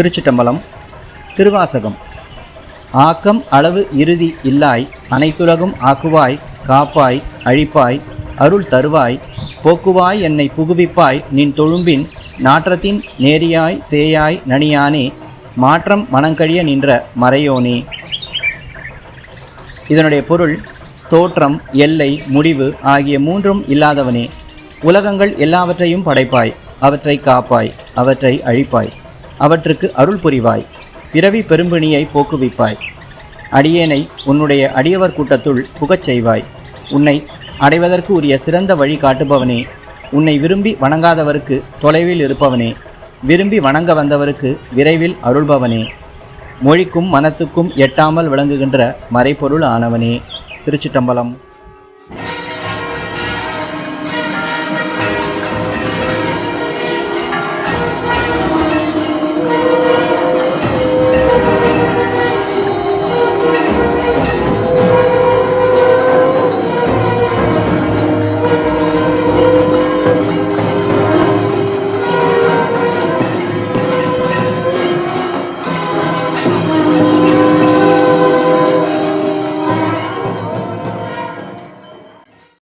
திருச்சிட்டம்பலம் திருவாசகம். ஆக்கம் அளவு இறுதி இல்லாய் அனைத்துலகும் ஆக்குவாய் காப்பாய் அழிப்பாய் அருள் தருவாய் போக்குவாய் என்னை புகுவிப்பாய் நின் தொழும்பின் நாற்றத்தின் நேரியாய் சேயாய் நனியானே மாற்றம் மனங்கழிய நின்ற மறையோனே. இதனுடைய பொருள் தோற்றம் எல்லை முடிவு ஆகிய மூன்றும் இல்லாதவனே. உலகங்கள் எல்லாவற்றையும் படைப்பாய் அவற்றை காப்பாய் அவற்றை அழிப்பாய். அவற்றுக்கு அருள் புரிவாய். பிறவி பெரும்பிணியை போக்குவிப்பாய். அடியேனை உன்னுடைய அடியவர் கூட்டத்துள் புகச் செய்வாய். உன்னை அடைவதற்கு உரிய சிறந்த வழி காட்டுபவனே. உன்னை விரும்பி வணங்காதவருக்கு தொலைவில் இருப்பவனே. விரும்பி வணங்க வந்தவருக்கு விரைவில் அருள்பவனே. மொழிக்கும் மனத்துக்கும் எட்டாமல் விளங்குகின்ற மறைபொருள் ஆனவனே. திருச்சிட்டம்பலம்